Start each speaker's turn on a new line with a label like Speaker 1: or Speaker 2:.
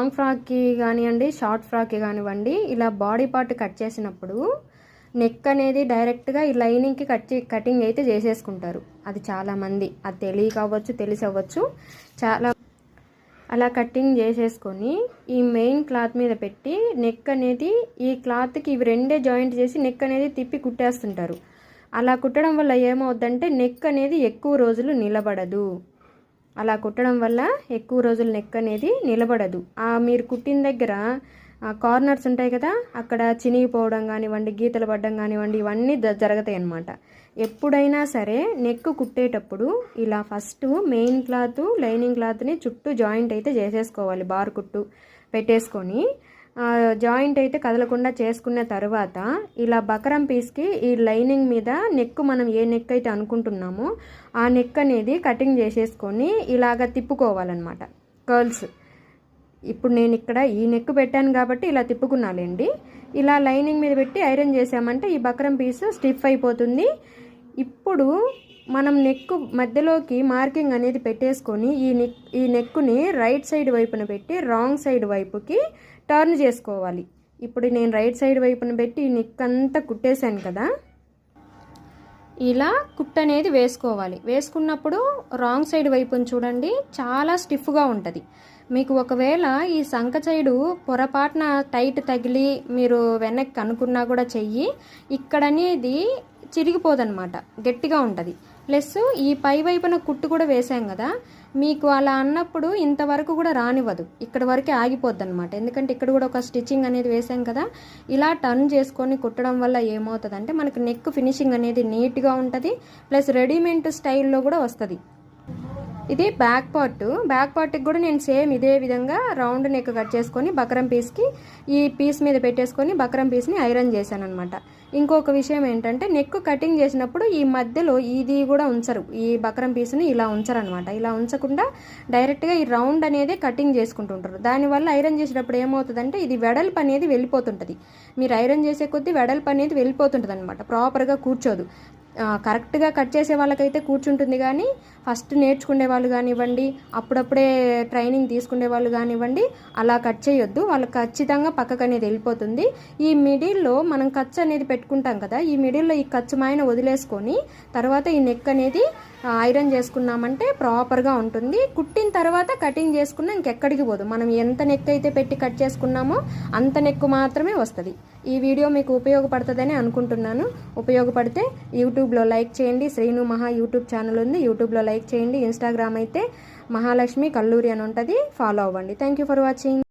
Speaker 1: Long ఫ్రాక్కి కానివ్వండి short ఫ్రాక్కి కానివ్వండి ఇలా బాడీ పార్ట్ కట్ చేసినప్పుడు నెక్ అనేది డైరెక్ట్గా ఈ లైనింగ్కి కట్ కటింగ్ అయితే చేసేసుకుంటారు. అది చాలామంది అది తెలియక అవ్వచ్చు తెలిసి అవ్వచ్చు చాలా అలా కటింగ్ చేసేసుకొని ఈ మెయిన్ క్లాత్ మీద పెట్టి నెక్ అనేది ఈ క్లాత్కి ఇవి రెండే జాయింట్ చేసి నెక్ అనేది తిప్పి కుట్టేస్తుంటారు. అలా కుట్టడం వల్ల ఏమవుద్దంటే నెక్ అనేది ఎక్కువ రోజులు నిలబడదు. అలా కుట్టడం వల్ల ఎక్కువ రోజులు నెక్ అనేది నిలబడదు. ఆ మీరు కుట్టిన దగ్గర కార్నర్స్ ఉంటాయి కదా అక్కడ చినిగిపోవడం కానివ్వండి గీతలు పడడం కానివ్వండి ఇవన్నీ జరుగుతాయి అన్నమాట ఎప్పుడైనా సరే నెక్ కుట్టేటప్పుడు ఇలా ఫస్ట్ మెయిన్ క్లాత్ లైనింగ్ క్లాత్ని చుట్టూ జాయింట్ అయితే చేసేసుకోవాలి బార్ కుట్టు పెట్టేసుకొని. జాయింట్ అయితే కదలకుండా చేసుకున్న తర్వాత ఇలా బకరం పీస్కి ఈ లైనింగ్ మీద నెక్ మనం ఏ నెక్ అయితే అనుకుంటున్నామో ఆ నెక్ అనేది కటింగ్ చేసేసుకొని ఇలాగ తిప్పుకోవాలన్నమాట. కర్ల్స్. ఇప్పుడు నేను ఇక్కడ ఈ నెక్ పెట్టాను కాబట్టి ఇలా తిప్పుకున్నాలేండి. ఇలా లైనింగ్ మీద పెట్టి ఐరన్ చేసామంటే ఈ బకరం పీస్ స్టిఫ్ అయిపోతుంది. ఇప్పుడు మనం నెక్ మధ్యలోకి మార్కింగ్ అనేది పెట్టేసుకొని ఈ నెక్ ఈ నెక్కుని రైట్ సైడ్ వైపున పెట్టి రాంగ్ సైడ్ వైపుకి టర్న్ చేసుకోవాలి. ఇప్పుడు నేను రైట్ సైడ్ వైపున పెట్టి ఈ నెక్ అంతా కుట్టేశాను కదా. ఇలా కుట్ అనేది వేసుకోవాలి. వేసుకున్నప్పుడు రాంగ్ సైడ్ వైపున చూడండి చాలా స్టిఫ్గా ఉంటుంది. మీకు ఒకవేళ ఈ సంక సైడు పొరపాటున టైట్ తగిలి మీరు వెనక్కి అనుకున్నా కూడా చెయ్యి. ఇక్కడనేది చిరిగిపోదన్నమాట. గట్టిగా ఉంటుంది. ప్లస్ ఈ పై వైపున కుట్టు కూడా వేసాం కదా మీకు అలా అన్నప్పుడు ఇంతవరకు కూడా రానివ్వదు. ఇక్కడ వరకే ఆగిపోద్ది అనమాట ఎందుకంటే ఇక్కడ కూడా ఒక స్టిచ్చింగ్ అనేది వేసాం కదా ఇలా టర్న్ చేసుకొని కుట్టడం వల్ల ఏమవుతుందంటే మనకు నెక్ ఫినిషింగ్ అనేది నీట్గా ఉంటుంది ప్లస్ రెడీమేడ్ స్టైల్లో కూడా వస్తుంది. ఇది బ్యాక్ పార్ట్. బ్యాక్ పార్ట్కి కూడా నేను సేమ్ ఇదే విధంగా రౌండ్ నెక్ కట్ చేసుకొని బకరం పీస్కి ఈ పీస్ మీద పెట్టేసుకొని బకరం పీస్ని ఐరన్ చేశాను అనమాట ఇంకొక విషయం ఏంటంటే నెక్ కటింగ్ చేసినప్పుడు ఈ మధ్యలో ఇది కూడా ఉంచరు. ఈ బకరం పీస్ని ఇలా ఉంచరనమాట ఇలా ఉంచకుండా డైరెక్ట్గా ఈ రౌండ్ అనేది కటింగ్ చేసుకుంటుంటారు. దానివల్ల ఐరన్ చేసేటప్పుడు ఏమవుతుందంటే ఇది వెడల్పు అనేది వెళ్ళిపోతుంటుంది. మీరు ఐరన్ చేసే కొద్దీ వెడల్పు అనేది వెళ్ళిపోతుంటుంది అనమాట ప్రాపర్గా కూర్చోదు. కరెక్ట్గా కట్ చేసే వాళ్ళకైతే కూర్చుంటుంది కానీ ఫస్ట్ నేర్చుకునే వాళ్ళు కానివ్వండి అప్పుడప్పుడే ట్రైనింగ్ తీసుకునే వాళ్ళు కానివ్వండి అలా కట్ చేయొద్దు. వాళ్ళకి ఖచ్చితంగా పక్కకు అనేది వెళ్ళిపోతుంది. ఈ మిడిల్లో మనం ఖర్చు అనేది పెట్టుకుంటాం కదా ఈ మిడిల్లో ఈ ఖర్చు మాయన వదిలేసుకొని తర్వాత ఈ నెక్ అనేది ఐరన్ చేసుకున్నామంటే ప్రాపర్గా ఉంటుంది. కుట్టిన తర్వాత కటింగ్ చేసుకున్నా ఇంకెక్కడికి పోదు. మనం ఎంత నెక్ అయితే పెట్టి కట్ చేసుకున్నామో అంత నెక్ మాత్రమే వస్తుంది. ఈ వీడియో మీకు ఉపయోగపడుతుందని అనుకుంటున్నాను. ఉపయోగపడితే యూట్యూబ్ యూట్యూబ్లో లైక్ చేయండి. శ్రీను మహా యూట్యూబ్ ఛానల్ ఉంది. యూట్యూబ్లో లైక్ చేయండి. ఇన్స్టాగ్రామ్ అయితే మహాలక్ష్మి కల్లూరి అని ఉంటుంది. ఫాలో అవ్వండి. Thank you for watching